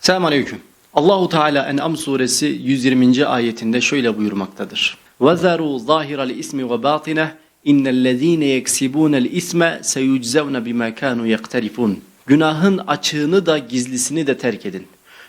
Selamun Aleyküm. Allahu Teala En'am suresi 120. ayetinde şöyle buyurmaktadır. وَذَرُوا ظَاهِرَ الْاِسْمِ وَبَاطِنَهِ اِنَّ الَّذ۪ينَ يَكْسِبُونَ الْاِسْمَ سَيُجْزَوْنَ بِمَا كَانُوا يَقْتَرِفُونَ Günahın açığını da gizlisini de terk edin.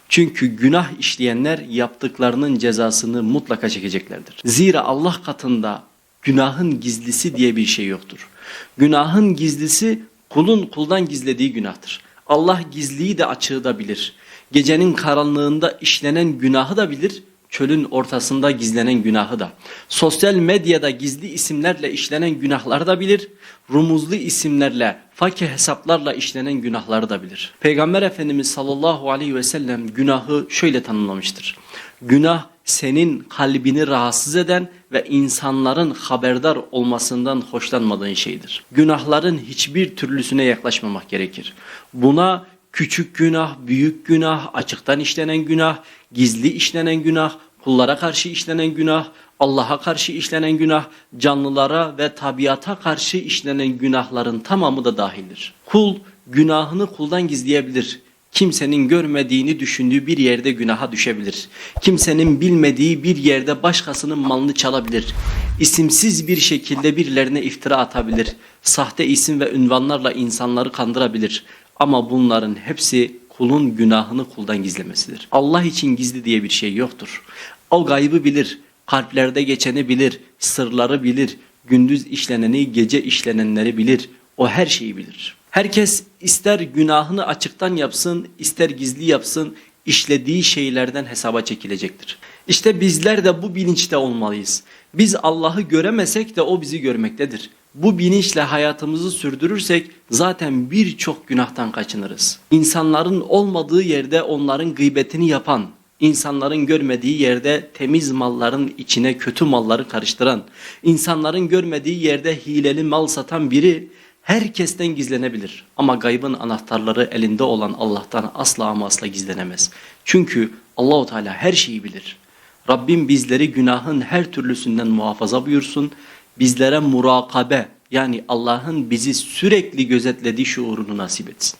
Çünkü günah işleyenler yaptıklarının cezasını mutlaka çekeceklerdir. Zira Allah katında günahın gizlisi diye bir şey yoktur. Günahın gizlisi kulun kuldan gizlediği günahtır. Allah gizliyi de açığı da bilir. Gecenin karanlığında işlenen günahı da bilir, çölün ortasında gizlenen günahı da. Sosyal medyada gizli isimlerle işlenen günahları da bilir, rumuzlu isimlerle, fakir hesaplarla işlenen günahları da bilir. Peygamber Efendimiz sallallahu aleyhi ve sellem günahı şöyle tanımlamıştır. Günah senin kalbini rahatsız eden ve insanların haberdar olmasından hoşlanmadığın şeydir. Günahların hiçbir türlüsüne yaklaşmamak gerekir. Buna küçük günah, büyük günah, açıktan işlenen günah, gizli işlenen günah, kullara karşı işlenen günah, Allah'a karşı işlenen günah, canlılara ve tabiata karşı işlenen günahların tamamı da dahildir. Kul günahını kuldan gizleyebilir. Kimsenin görmediğini düşündüğü bir yerde günaha düşebilir. Kimsenin bilmediği bir yerde başkasının malını çalabilir. İsimsiz bir şekilde birilerine iftira atabilir. Sahte isim ve ünvanlarla insanları kandırabilir. Ama bunların hepsi kulun günahını kuldan gizlemesidir. Allah için gizli diye bir şey yoktur. O gaybı bilir, kalplerde geçeni bilir, sırları bilir, gündüz işleneni, gece işlenenleri bilir. O her şeyi bilir. Herkes ister günahını açıktan yapsın, ister gizli yapsın, işlediği şeylerden hesaba çekilecektir. İşte bizler de bu bilinçte olmalıyız. Biz Allah'ı göremesek de o bizi görmektedir. Bu bilinçle hayatımızı sürdürürsek zaten birçok günahtan kaçınırız. İnsanların olmadığı yerde onların gıybetini yapan, insanların görmediği yerde temiz malların içine kötü malları karıştıran, insanların görmediği yerde hileli mal satan biri herkesten gizlenebilir. Ama gaybın anahtarları elinde olan Allah'tan asla ama asla gizlenemez. Çünkü Allahu Teala her şeyi bilir. Rabbim bizleri günahın her türlüsünden muhafaza buyursun. Bizlere murakabe yani Allah'ın bizi sürekli gözetlediği şuurunu nasip etsin.